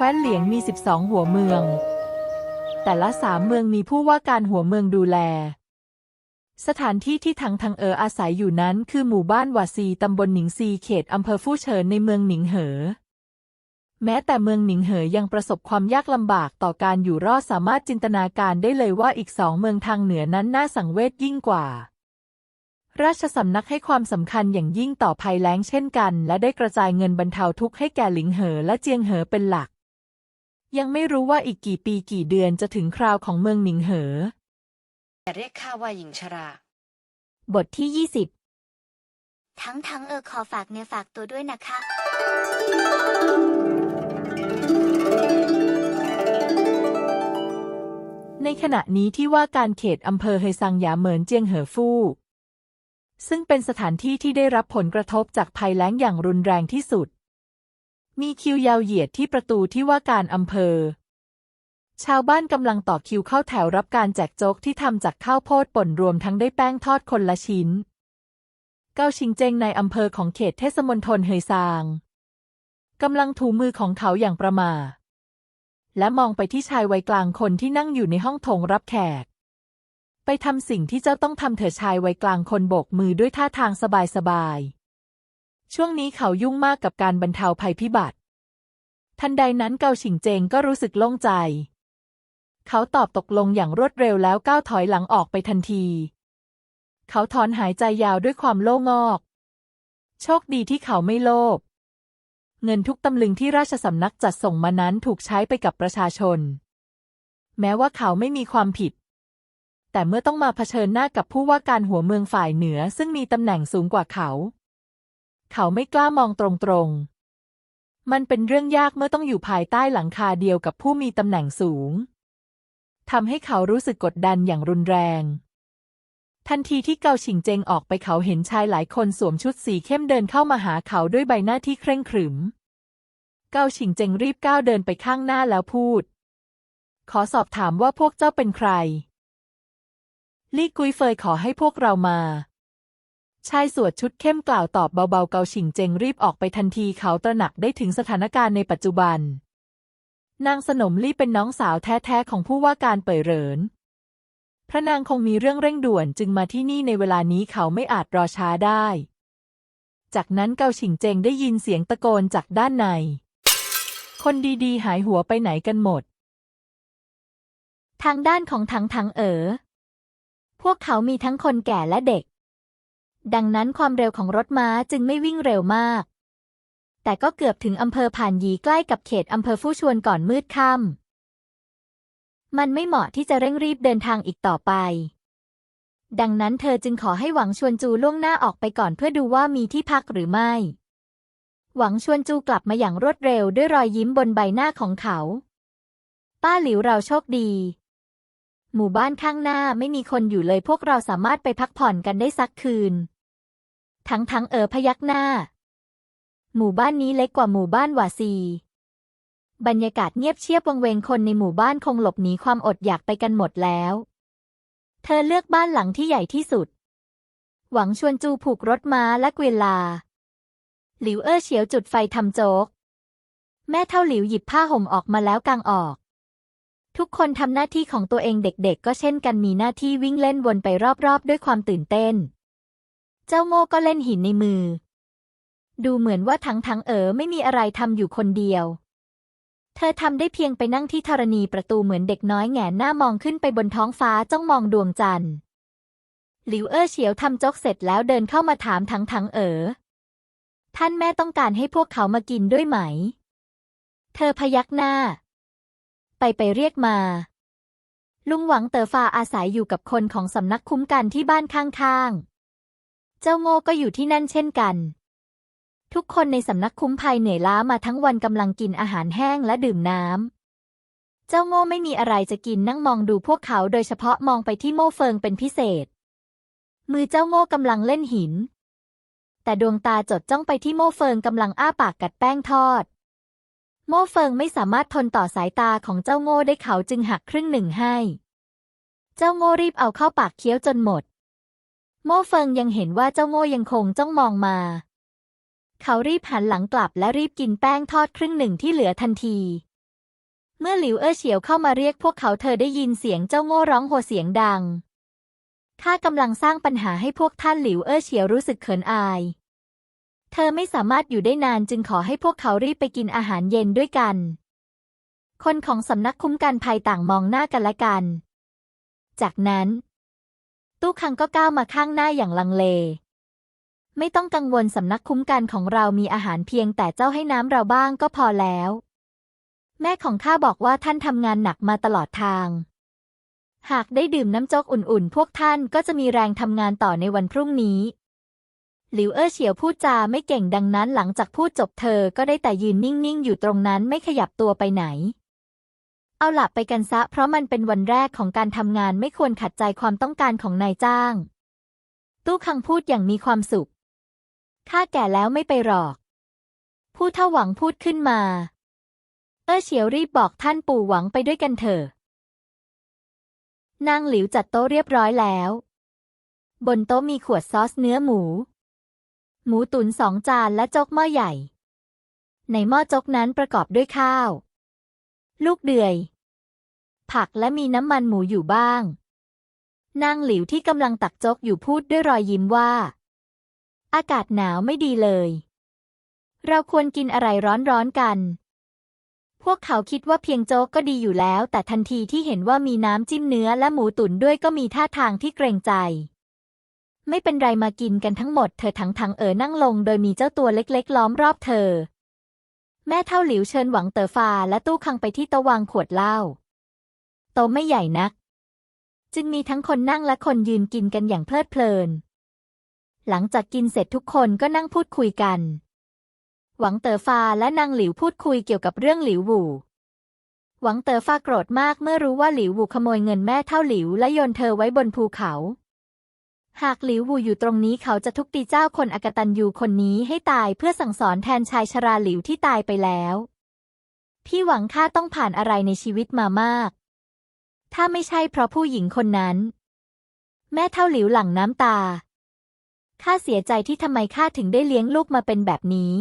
แคว้นเหลียงมี 12 หัวเมือง แต่ละสามเมืองมีผู้ว่าการหัวเมืองดูแล สถานที่ที่ทังทังเอออาศัยอยู่นั้นคือหมู่บ้านวาซีตำบลหนิงซีเขตอำเภอฟู่เฉินในเมืองหนิงเหอ แม้แต่เมืองหนิงเหอยังประสบความยากลำบากต่อการอยู่รอดสามารถจินตนาการได้เลยว่าอีกสองเมืองทางเหนือนั้นน่าสังเวชยิ่งกว่าราชสำนักให้ความสำคัญอย่างยิ่งต่อภัยแล้งเช่นกัน และได้กระจายเงินบรรเทาทุกข์ให้แก่หลิงเหอและเจียงเหอเป็นหลัก ยังไม่รู้ว่าอีกกี่ปีกี่เดือนจะถึงคราวของเมืองหนิงเหออย่าเรียกข้าว่าหญิงชรา บทที่ 20 ทั้งทั้งเออขอฝากเนื้อฝากตัวด้วยนะคะ ในขณะนี้ที่ว่าการเขตอำเภอเฮซังหยาเหมินเจียงเหอฟู่ซึ่งเป็นสถานที่ที่ได้รับผลกระทบจากภัยแล้งอย่างรุนแรงที่สุด มีคิวยาวเหยียดที่ประตูที่ว่าการอำเภอ ชาวบ้านกำลังต่อคิวเข้าแถวรับการแจกโจ๊กที่ทำจากข้าวโพดป่นรวมทั้งได้แป้งทอดคนละชิ้น เก้าชิงเจงในอำเภอของเขตเทศมนตรเฮยซางกำลังถูมือของเขาอย่างประมาและมองไปที่ชายวัยกลางคนที่นั่งอยู่ในห้องโถงรับแขก ไปทำสิ่งที่เจ้าต้องทำเถอะชายวัยกลางคนโบกมือด้วยท่าทางสบายๆ ช่วงนี้เขายุ่งมากกับการบรรเทาภัยพิบัติ ทันใดนั้นเกาฉิงเจงก็รู้สึกโล่งใจ เขาตอบตกลงอย่างรวดเร็วแล้วก้าวถอยหลังออกไปทันที เขาถอนหายใจยาวด้วยความโล่งอก โชคดีที่เขาไม่โลภ เงินทุกตำลึงที่ราชสำนักจัดส่งมานั้นถูกใช้ไปกับประชาชน แม้ว่าเขาไม่มีความผิด แต่เมื่อต้องมาเผชิญหน้ากับผู้ว่าการหัวเมืองฝ่ายเหนือซึ่งมีตำแหน่งสูงกว่าเขา เขาไม่กล้ามองตรงๆ มันเป็นเรื่องยากเมื่อต้องอยู่ภายใต้หลังคาเดียวกับผู้มีตำแหน่งสูงทำให้เขารู้สึกกดดันอย่างรุนแรง ทันทีที่เกาฉิงเจงออกไปเขาเห็นชายหลายคนสวมชุดสีเข้มเดินเข้ามาหาเขาด้วยใบหน้าที่เคร่งขรึม เกาฉิงเจงรีบก้าวเดินไปข้างหน้าแล้วพูด ขอสอบถามว่าพวกเจ้าเป็นใคร ลี่กุยเฟยขอให้พวกเรามา ชายสวดชุดเข้มกล่าวตอบเบาๆ เกาฉิงเจงรีบออกไปทันทีเขาตระหนักได้ถึงสถานการณ์ในปัจจุบัน นางสนมลี่เป็นน้องสาวแท้ๆ ของผู้ว่าการเป่ยเหริน พระนางคงมีเรื่องเร่งด่วนจึงมาที่นี่ในเวลานี้เขาไม่อาจรอช้าได้ จากนั้นเกาฉิงเจงได้ยินเสียงตะโกนจากด้านใน คนดีๆ หายหัวไปไหนกันหมด ทางด้านของถังถังเอ๋อพวกเขามีทั้งคนแก่และเด็ก ดังนั้นความเร็วของรถม้าจึงไม่วิ่งเร็วมาก แต่ก็เกือบถึงอำเภอผ่านหยีใกล้กับเขตอำเภอฟู่ชวนก่อนมืดค่ำมันไม่เหมาะที่จะเร่งรีบเดินทางอีกต่อไป ดังนั้นเธอจึงขอให้หวังชวนจูล่วงหน้าออกไปก่อนเพื่อดูว่ามีที่พักหรือไม่ หวังชวนจูกลับมาอย่างรวดเร็วด้วยรอยยิ้มบนใบหน้าของเขา ป้าหลิวเราโชคดีหมู่บ้านข้างหน้าไม่มีคนอยู่เลยพวกเราสามารถไปพักผ่อนกันได้สักคืน ทั้งทั้งเออพยักหน้า หมู่บ้านนี้เล็กกว่าหมู่บ้านวาซี บรรยากาศเงียบเชียบวังเวงคนในหมู่บ้านคงหลบหนีความอดอยากไปกันหมดแล้ว เธอเลือกบ้านหลังที่ใหญ่ที่สุด หวังชวนจูผูกรถม้าและเกวียนลา หลิวเออเฉียวจุดไฟทำโจ๊ก แม่เท่าหลิวหยิบผ้าห่มออกมาแล้วกางออกทุกคนทำหน้าที่ของตัวเองเด็กๆ ก็เช่นกันมีหน้าที่วิ่งเล่นวนไปรอบๆ ด้วยความตื่นเต้น เจ้าโง่ก็เล่นหินในมือ ดูเหมือนว่าทั้งทั้งเอ๋อไม่มีอะไรทำอยู่คนเดียว เธอทำได้เพียงไปนั่งที่ธรณีประตูเหมือนเด็กน้อยแงนหน้ามองขึ้นไปบนท้องฟ้าจ้องมองดวงจันทร์หลิวเอ้อเฉียวทำจกเสร็จแล้วเดินเข้ามาถามทั้งทั้งเอ๋อท่านแม่ต้องการให้พวกเขามากินด้วยไหม เธอพยักหน้า ไปไปเรียกมา ลุงหวังเต๋อฟาอาศัยอยู่กับคนของสำนักคุ้มกันที่บ้านข้างๆ เจ้าโง่ก็อยู่ที่นั่นเช่นกัน ทุกคนในสำนักคุ้มภัยเหนื่อยล้ามาทั้งวันกำลังกินอาหารแห้งและดื่มน้ำ เจ้าโง่ไม่มีอะไรจะกินนั่งมองดูพวกเขาโดยเฉพาะมองไปที่โม่เฟิงเป็นพิเศษ มือเจ้าโง่กำลังเล่นหิน แต่ดวงตาจดจ้องไปที่โม่เฟิงกำลังอ้าปากกัดแป้งทอด โม่เฟิงไม่สามารถทนต่อสายตาของเจ้าโง่ได้เขาจึงหักครึ่งหนึ่งให้ เจ้าโง่รีบเอาเข้าปากเคี้ยวจนหมด โม่เฟิงยังเห็นว่าเจ้าโง่ยังคงจ้องมองมา เขารีบหันหลังกลับและรีบกินแป้งทอดครึ่งหนึ่งที่เหลือทันที เมื่อหลิวเอ้อเฉียวเข้ามาเรียกพวกเขาเธอได้ยินเสียงเจ้าโง่ร้องโหเสียงดัง ข้ากำลังสร้างปัญหาให้พวกท่านหลิวเอ้อเฉียวรู้สึกเขินอาย เธอไม่สามารถอยู่ได้นานจึงขอให้พวกเขารีบไปกินอาหารเย็นด้วยกัน คนของสำนักคุ้มกันภัยต่างมองหน้ากันและกัน จากนั้น ตู้คังก็ก้าวมาข้างหน้าอย่างลังเล ไม่ต้องกังวลสำนักคุ้มกันของเรามีอาหารเพียงแต่เจ้าให้น้ำเราบ้างก็พอแล้ว แม่ของข้าบอกว่าท่านทำงานหนักมาตลอดทาง หากได้ดื่มน้ำโจ๊กอุ่นๆ พวกท่านก็จะมีแรงทำงานต่อในวันพรุ่งนี้ หลิวเอ้อเฉียวพูดจาไม่เก่งดังนั้นหลังจากพูดจบเธอก็ได้แต่ยืนนิ่งๆ อยู่ตรงนั้นไม่ขยับตัวไปไหน เอาหลับไปกันซะ เพราะมันเป็นวันแรกของการทำงานไม่ควรขัดใจความต้องการของนายจ้าง ตู้คังพูดอย่างมีความสุข ข้าแก่แล้วไม่ไปหรอก ผู้เท่าหวังพูดขึ้นมา เออเฉียวรีบบอกท่านปู่หวังไปด้วยกันเถอะ นางหลิวจัดโต๊ะเรียบร้อยแล้ว บนโต๊ะมีขวดซอสเนื้อหมู หมูตุ๋นสองจานและจกหม้อใหญ่ ในหม้อจกนั้นประกอบด้วยข้าว ลูกเดือย ผักและมีน้ำมันหมูอยู่บ้าง นางหลิวที่กำลังตักโจกอยู่พูดด้วยรอยยิ้มว่า อากาศหนาวไม่ดีเลย เราควรกินอะไรร้อนๆกัน พวกเขาคิดว่าเพียงโจ๊กก็ดีอยู่แล้ว แต่ทันทีที่เห็นว่ามีน้ำจิ้มเนื้อและหมูตุ๋นด้วยก็มีท่าทางที่เกรงใจไม่เป็นไรมากินกันทั้งหมดเธอทั้งทั้งเอ๋อนั่งลงโดยมีเจ้าตัวเล็กๆ ล้อมรอบเธอ แม่เท่าหลิวเชิญหวังเต๋อฟาและตู้คังไปที่โตะวางขวดเหล้าโตะไม่ใหญ่นัก จึงมีทั้งคนนั่งและคนยืนกินกันอย่างเพลิดเพลิน หลังจากกินเสร็จทุกคนก็นั่งพูดคุยกัน หวังเต๋อฟาและนางหลิวพูดคุยเกี่ยวกับเรื่องหลิวหวูหวังเต๋อฟาโกรธมากเมื่อรู้ว่าหลิวหวูขโมยเงินแม่เท่าหลิวและโยนเธอไว้บนภูเขา หากหลิววูอยู่ตรงนี้เขาจะทุบตีเจ้าคนอกตันยูคนนี้ให้ตายเพื่อสั่งสอนแทนชายชราหลิวที่ตายไปแล้ว พี่หวังข้าต้องผ่านอะไรในชีวิตมามาก ถ้าไม่ใช่เพราะผู้หญิงคนนั้น แม่เท่าหลิวหลั่งน้ำตาข้าเสียใจที่ทำไมข้าถึงได้เลี้ยงลูกมาเป็นแบบนี้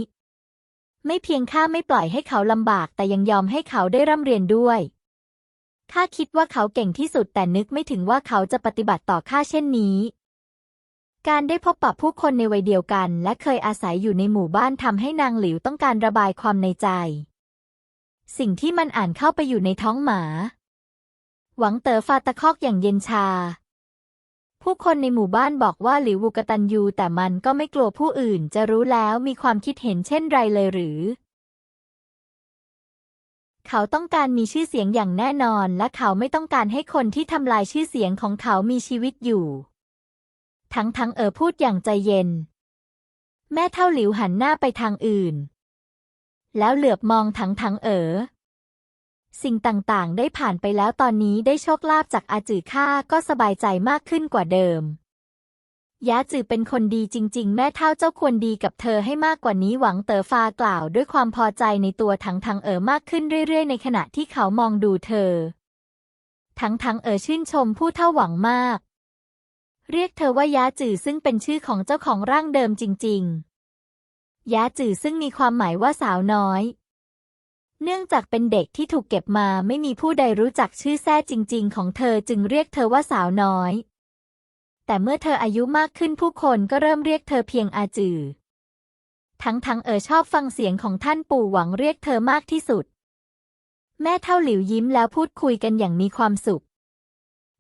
ไม่เพียงข้าไม่ปล่อยให้เขาลำบาก แต่ยังยอมให้เขาได้ร่ำเรียนด้วยข้าคิดว่าเขาเก่งที่สุดแต่นึกไม่ถึงว่าเขาจะปฏิบัติต่อข้าเช่นนี้ การได้พบปะผู้คนในวัยเดียวกัน และเคยอาศัยอยู่ในหมู่บ้านทำให้นางหลิวต้องการระบายความในใจ สิ่งที่มันอ่านเข้าไปอยู่ในท้องหมา หวังเต๋อฟาตะคอกอย่างเย็นชา ผู้คนในหมู่บ้านบอกว่าหลิววูกตันยูแต่มันก็ไม่กลัวผู้อื่นจะรู้แล้วมีความคิดเห็นเช่นไรเลยหรือ เขาต้องการมีชื่อเสียงอย่างแน่นอน และเขาไม่ต้องการให้คนที่ทำลายชื่อเสียงของเขามีชีวิตอยู่ ทั้งทั้งเออพูดอย่างใจเย็น แม่เท่าหลิวหันหน้าไปทางอื่น แล้วเหลือบมองทั้งทั้งเออ สิ่งต่างๆ ได้ผ่านไปแล้วตอนนี้ได้โชคลาภจากอาจือข้าก็สบายใจมากขึ้นกว่าเดิมยะจือเป็นคนดีจริง ๆ แม่เท่าเจ้าควรดีกับเธอให้มากกว่านี้หวังเต๋อฟากล่าวด้วยความพอใจในตัวทั้งทั้งเอ๋อมากขึ้นเรื่อย ๆ ในขณะที่เขามองดูเธอ ทั้งทั้งเอ๋อชื่นชมผู้เท่าหวังมาก เรียกเธอว่ายะจือซึ่งเป็นชื่อของเจ้าของร่างเดิมจริง ๆยะจือซึ่งมีความหมายว่าสาวน้อย เนื่องจากเป็นเด็กที่ถูกเก็บมาไม่มีผู้ใดรู้จักชื่อแท้จริง ๆ ของเธอจึงเรียกเธอว่าสาวน้อย แต่เมื่อเธออายุมากขึ้นผู้คนก็เริ่มเรียกเธอเพียงอาจือ ทั้งทั้งเออชอบฟังเสียงของท่านปู่หวังเรียกเธอมากที่สุด แม่เท่าหลิวยิ้มแล้วพูดคุยกันอย่างมีความสุข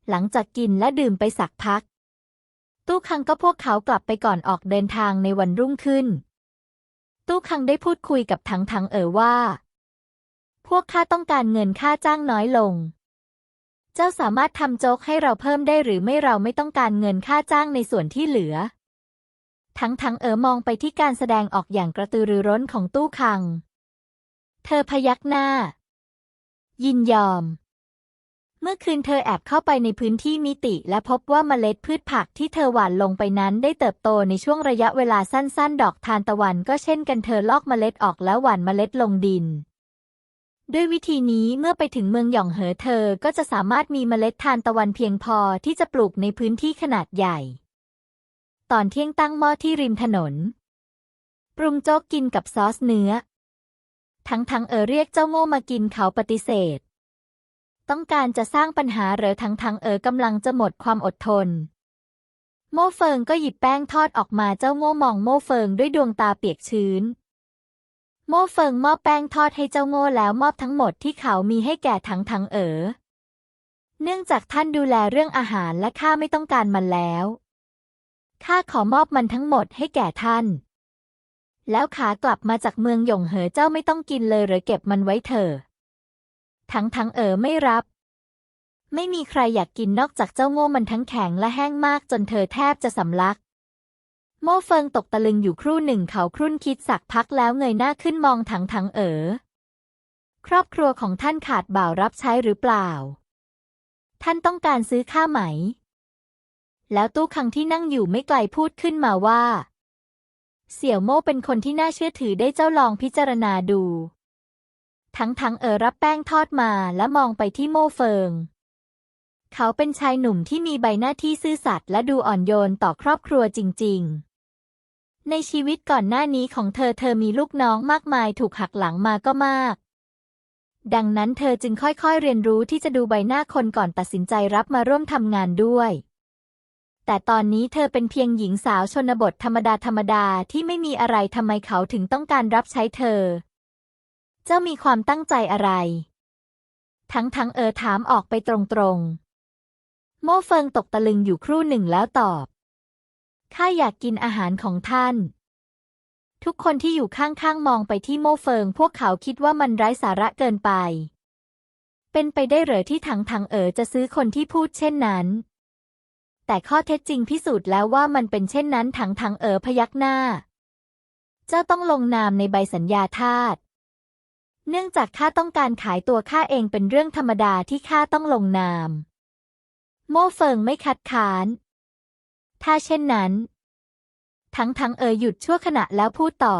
หลังจากกินและดื่มไปสักพัก ตู้คังก็พวกเขากลับไปก่อนออกเดินทางในวันรุ่งขึ้น ตู้คังได้พูดคุยกับทังทังเอ๋อว่า พวกข้าต้องการเงินค่าจ้างน้อยลง เจ้าสามารถทำโจ๊กให้เราเพิ่มได้หรือไม่เราไม่ต้องการเงินค่าจ้างในส่วนที่เหลือ ทั้งทั้งเอ๋อมองไปที่การแสดงออกอย่างกระตือรือร้นของตู้คัง เธอพยักหน้า ยินยอม เมื่อคืนเธอแอบเข้าไปในพื้นที่มิติ และพบว่าเมล็ดพืชผักที่เธอหว่านลงไปนั้นได้เติบโตในช่วงระยะเวลาสั้นๆ ดอกทานตะวันก็เช่นกันเธอลอกเมล็ดออกแล้วหว่านเมล็ดลงดิน ด้วยวิธีนี้เมื่อไปถึงเมืองหย่องเหอเธอก็จะสามารถมีเมล็ดทานตะวันเพียงพอที่จะปลูกในพื้นที่ขนาดใหญ่ ตอนเที่ยงตั้งหม้อที่ริมถนน ปรุงโจ๊กกินกับซอสเนื้อ ทั้งทั้งเออเรียกเจ้าโง่มากินเขาปฏิเสธ ต้องการจะสร้างปัญหาเหรือทั้งทั้งเอ๋อกำลังจะหมดความอดทน โม่เฟิงก็หยิบแป้งทอดออกมาเจ้าโง่มองโม่เฟิงด้วยดวงตาเปียกชื้น โม่เฟิงมอบแป้งทอดให้เจ้าโง่แล้วมอบทั้งหมดที่เขามีให้แก่ทั้งทั้งเอ๋อเนื่องจากท่านดูแลเรื่องอาหารและข้าไม่ต้องการมันแล้วข้าขอมอบมันทั้งหมดให้แก่ท่าน แล้วขากลับมาจากเมืองหยงเหอเจ้าไม่ต้องกินเลยหรือเก็บมันไว้เถอะ ทั้งทั้งเออไม่รับ ไม่มีใครอยากกินนอกจากเจ้าโง่มันทั้งแข็งและแห้งมากจนเธอแทบจะสำลัก โม่เฟิงตกตะลึงอยู่ครู่หนึ่งเขาครุ่นคิดสักพักแล้วเงยหน้าขึ้นมองถังถังเอ๋อครอบครัวของท่านขาดบ่าวรับใช้หรือเปล่า ท่านต้องการซื้อข้าไหม แล้วตู้คังที่นั่งอยู่ไม่ไกลพูดขึ้นมาว่า เสี่ยวโม่เป็นคนที่น่าเชื่อถือได้เจ้าลองพิจารณาดู ทั้งทั้งเออรับแป้งทอดมาและมองไปที่โม่เฟิง เขาเป็นชายหนุ่มที่มีใบหน้าที่ซื่อสัตย์และดูอ่อนโยนต่อครอบครัวจริง ๆ ในชีวิตก่อนหน้านี้ของเธอเธอมีลูกน้องมากมายถูกหักหลังมาก็มาก ดังนั้นเธอจึงค่อยๆเรียนรู้ที่จะดูใบหน้าคนก่อนตัดสินใจรับมาร่วมทำงานด้วยแต่ตอนนี้เธอเป็นเพียงหญิงสาวชนบทธรรมดาธรรมดาที่ไม่มีอะไรทำไมเขาถึงต้องการรับใช้เธอ เจ้ามีความตั้งใจอะไร ทั้งทั้งเออถามออกไปตรงๆ โม่เฟิงตกตะลึงอยู่ครู่หนึ่งแล้วตอบ ข้าอยากกินอาหารของท่าน ทุกคนที่อยู่ข้างๆ มองไปที่โม่เฟิง พวกเขาคิดว่ามันไร้สาระเกินไป เป็นไปได้เหรอที่ถังถังเอ๋อจะซื้อคนที่พูดเช่นนั้น แต่ข้อเท็จจริงพิสูจน์แล้วว่ามันเป็นเช่นนั้นถังถังเอ๋อพยักหน้า เจ้าต้องลงนามในใบสัญญาทาส เนื่องจากข้าต้องการขายตัวข้าเองเป็นเรื่องธรรมดาที่ข้าต้องลงนาม โม่เฟิงไม่คัดค้าน ถ้าเช่นนั้น ทั้งทั้งเอ๋ยหยุดชั่วขณะแล้วพูดต่อ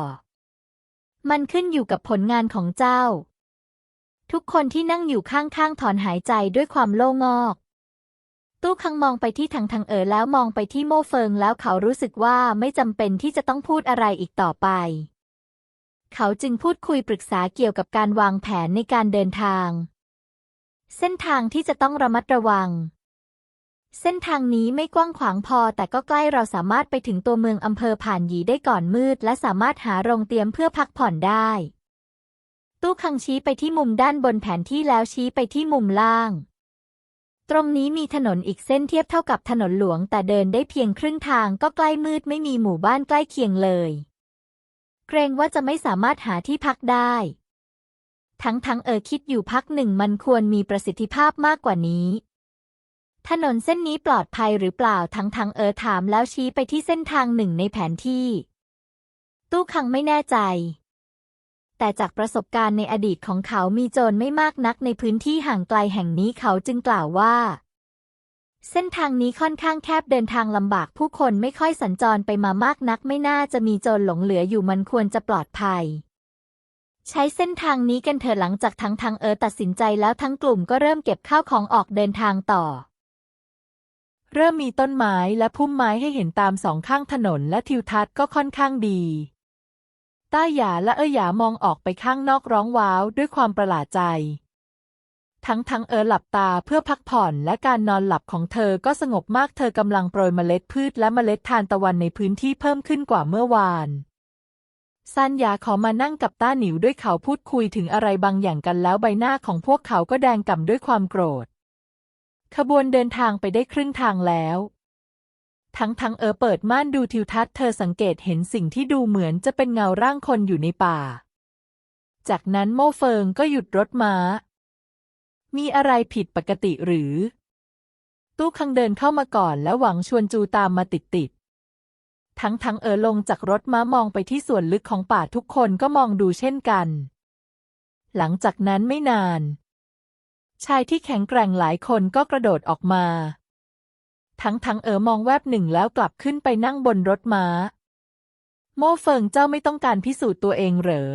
มันขึ้นอยู่กับผลงานของเจ้า ทุกคนที่นั่งอยู่ข้างๆถอนหายใจด้วยความโล่งอก ตู้คังมองไปที่ถังทังเอ๋อแล้วมองไปที่โม่เฟิงแล้วเขารู้สึกว่าไม่จำเป็นที่จะต้องพูดอะไรอีกต่อไป เขาจึงพูดคุยปรึกษาเกี่ยวกับการวางแผนในการเดินทาง เส้นทางที่จะต้องระมัดระวัง เส้นทางนี้ไม่กว้างขวางพอ แต่ก็ใกล้เราสามารถไปถึงตัวเมืองอำเภอผ่านหยีได้ก่อนมืด และสามารถหาโรงเตรียมเพื่อพักผ่อนได้ ตู้คังชี้ไปที่มุมด้านบนแผนที่แล้วชี้ไปที่มุมล่าง ตรงนี้มีถนนอีกเส้นเทียบเท่ากับถนนหลวง แต่เดินได้เพียงครึ่งทางก็ใกล้มืดไม่มีหมู่บ้านใกล้เคียงเลย เกรงว่าจะไม่สามารถหาที่พักได้ ทั้งทั้งเออคิดอยู่พักหนึ่งมันควรมีประสิทธิภาพมากกว่านี้ ถนนเส้นนี้ปลอดภัยหรือเปล่าทั้งทั้งเออถามแล้วชี้ไปที่เส้นทางหนึ่งในแผนที่ ตู้คังไม่แน่ใจ แต่จากประสบการณ์ในอดีตของเขามีโจรไม่มากนักในพื้นที่ห่างไกลแห่งนี้เขาจึงกล่าวว่า เส้นทางนี้ค่อนข้างแคบเดินทางลำบากผู้คนไม่ค่อยสัญจรไปมามากนักไม่น่าจะมีโจรหลงเหลืออยู่มันควรจะปลอดภัย ใช้เส้นทางนี้กันเถอะหลังจากทั้งทางเออตัดสินใจแล้วทั้งกลุ่มก็เริ่มเก็บข้าวของออกเดินทางต่อ เริ่มมีต้นไม้และพุ่มไม้ให้เห็นตามสองข้างถนนและทิวทัศน์ก็ค่อนข้างดีต้าหยาและเอ๋ยหยามองออกไปข้างนอกร้องว้าวด้วยความประหลาดใจ ทั้งทั้งเออหลับตาเพื่อพักผ่อนและการนอนหลับของเธอก็สงบมากเธอกำลังโปรยเมล็ดพืชและเมล็ดทานตะวันในพื้นที่เพิ่มขึ้นกว่าเมื่อวานซันยาขอมานั่งกับต้าหนิวด้วยเขาพูดคุยถึงอะไรบางอย่างกันแล้วใบหน้าของพวกเขาก็แดงก่ำด้วยความโกรธ ขบวนเดินทางไปได้ครึ่งทางแล้ว ทั้งทั้งเออเปิดม่านดูทิวทัศน์เธอสังเกตเห็นสิ่งที่ดูเหมือนจะเป็นเงาร่างคนอยู่ในป่า จากนั้นโมเฟิงก็หยุดรถม้า มีอะไรผิดปกติหรือ ตู้คังเดินเข้ามาก่อนและหวังชวนจูตามมาติดติดๆทั้งทั้งเออลงจากรถม้ามองไปที่ส่วนลึกของป่าทุกคนก็มองดูเช่นกัน หลังจากนั้นไม่นาน ชายที่แข็งแกร่งหลายคนก็กระโดดออกมา ทั้งทั้งเอ๋อมองแวบหนึ่งแล้วกลับขึ้นไปนั่งบนรถม้า โม่เฟิงเจ้าไม่ต้องการพิสูจน์ตัวเองเหรอ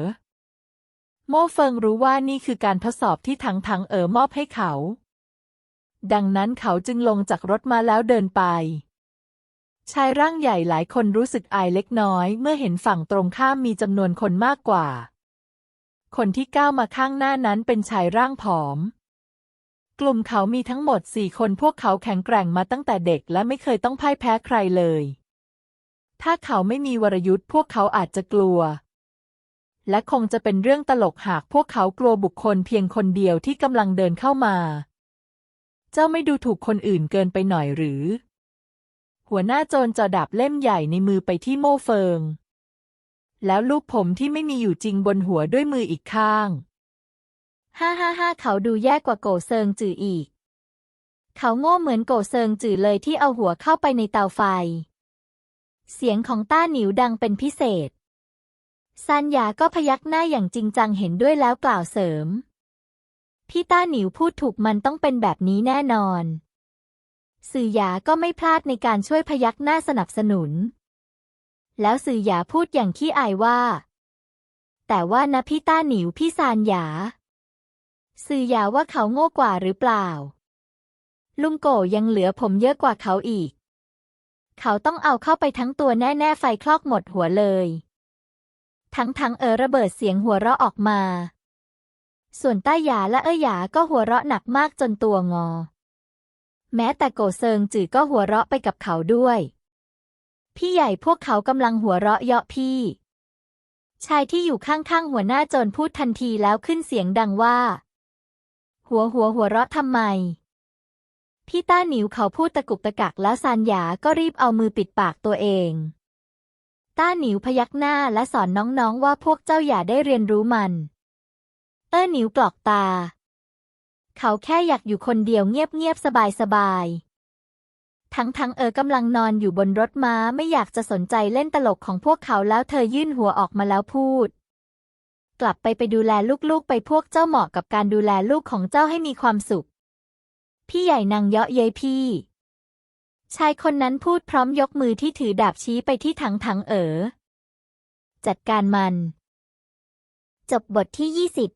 โม่เฟิงรู้ว่านี่คือการทดสอบที่ทั้งทั้งเอ๋อมอบให้เขา ดังนั้นเขาจึงลงจากรถมาแล้วเดินไป ชายร่างใหญ่หลายคนรู้สึกอายเล็กน้อย เมื่อเห็นฝั่งตรงข้ามมีจำนวนคนมากกว่า คนที่ก้าวมาข้างหน้านั้นเป็นชายร่างผอมกกลุ่มเขามีทั้งหมดสี่คนพวกเขาแข็งแกร่งมาตั้งแต่เด็กและไม่เคยต้องพ่ายแพ้ใครเลยถ้าเขาไม่มีวรยุทธ์พวกเขาอาจจะกลัว และคงจะเป็นเรื่องตลกหากพวกเขากลัวบุคคลเพียงคนเดียวที่กำลังเดินเข้ามา เจ้าไม่ดูถูกคนอื่นเกินไปหน่อยหรือ หัวหน้าโจรจะดับเล่มใหญ่ในมือไปที่โม่เฟิง แล้วลูบผมที่ไม่มีอยู่จริงบนหัวด้วยมืออีกข้าง ฮ่าฮ่าฮ่าเขาดูแย่กว่าโกเซิงจืออีก เขาโง่เหมือนโกเซิงจือเลยที่เอาหัวเข้าไปในเตาไฟ เสียงของต้าหนิวดังเป็นพิเศษ ซันหยาก็พยักหน้าอย่างจริงจังเห็นด้วยแล้วกล่าวเสริม พี่ต้าหนิวพูดถูกมันต้องเป็นแบบนี้แน่นอน สื่อหยาก็ไม่พลาดในการช่วยพยักหน้าสนับสนุน แล้วสื่อหยาพูดอย่างขี้อายว่า แต่ว่านะพี่ต้าหนิวพี่ซานหยา สื่อหยาว่าเขาโง่กว่าหรือเปล่า ลุงโกยังเหลือผมเยอะกว่าเขาอีก เขาต้องเอาเข้าไปทั้งตัวแน่ ๆ ไฟคลอกหมดหัวเลย ทั้งทั้งๆเออระเบิดเสียงหัวเราะออกมา ส่วนต้าหยาและเอ้ยหยาก็หัวเราะหนักมากจนตัวงอ แม้แต่โกเซิงจือก็หัวเราะไปกับเขาด้วย พี่ใหญ่พวกเขากำลังหัวเราะเยาะพี่ ชายที่อยู่ข้างๆหัวหน้าโจรพูดทันทีแล้วขึ้นเสียงดังว่า หัวหัวหัวเราะทำไม พี่ต้าหนิวเขาพูดตะกุกตะกักแล้วซานหยาก็รีบเอามือปิดปากตัวเอง ต้าหนิวพยักหน้าและสอนน้องๆว่าพวกเจ้าอย่าได้เรียนรู้มันเอ้อหนิวกรอกตา เขาแค่อยากอยู่คนเดียวเงียบๆสบายๆ ทั้งๆเออกำลังนอนอยู่บนรถม้าไม่อยากจะสนใจเล่นตลกของพวกเขาแล้วเธอยื่นหัวออกมาแล้วพูด กลับไปไปดูแลลูกๆ ไปพวกเจ้าเหมาะกับการดูแลลูกของเจ้าให้มีความสุข พี่ใหญ่นางเยาะเย้ยพี่ ชายคนนั้นพูดพร้อมยกมือที่ถือดาบชี้ไปที่ถังถังเอ๋อ จัดการมัน จบบทที่ยี่สิบ